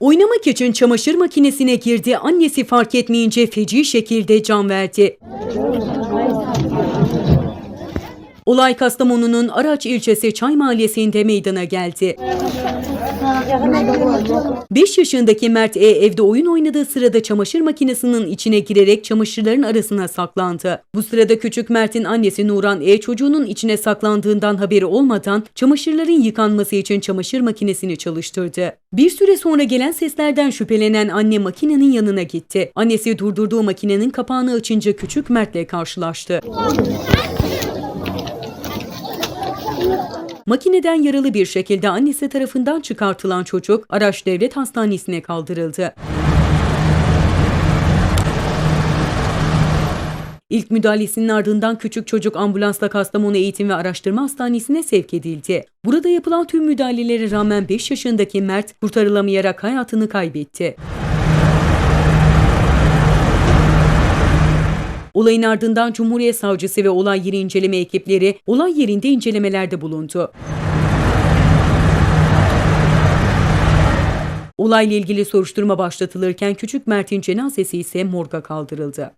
Oynamak için çamaşır makinesine girdi, annesi fark etmeyince feci şekilde can verdi. Olay Kastamonu'nun Araç ilçesi Çay Mahallesi'nde meydana geldi. 5 yaşındaki Mert E evde oyun oynadığı sırada çamaşır makinesinin içine girerek çamaşırların arasına saklandı. Bu sırada küçük Mert'in annesi Nuran E çocuğunun içine saklandığından haberi olmadan çamaşırların yıkanması için çamaşır makinesini çalıştırdı. Bir süre sonra gelen seslerden şüphelenen anne makinenin yanına gitti. Annesi durdurduğu makinenin kapağını açınca küçük Mert'le karşılaştı. Makineden yaralı bir şekilde annesi tarafından çıkartılan çocuk Araç Devlet Hastanesi'ne kaldırıldı. İlk müdahalesinin ardından küçük çocuk ambulansla Kastamonu Eğitim ve Araştırma Hastanesi'ne sevk edildi. Burada yapılan tüm müdahalelere rağmen 5 yaşındaki Mert kurtarılamayarak hayatını kaybetti. Olayın ardından Cumhuriyet Savcısı ve olay yeri inceleme ekipleri olay yerinde incelemelerde bulundu. Olayla ilgili soruşturma başlatılırken küçük Mert'in cenazesi ise morga kaldırıldı.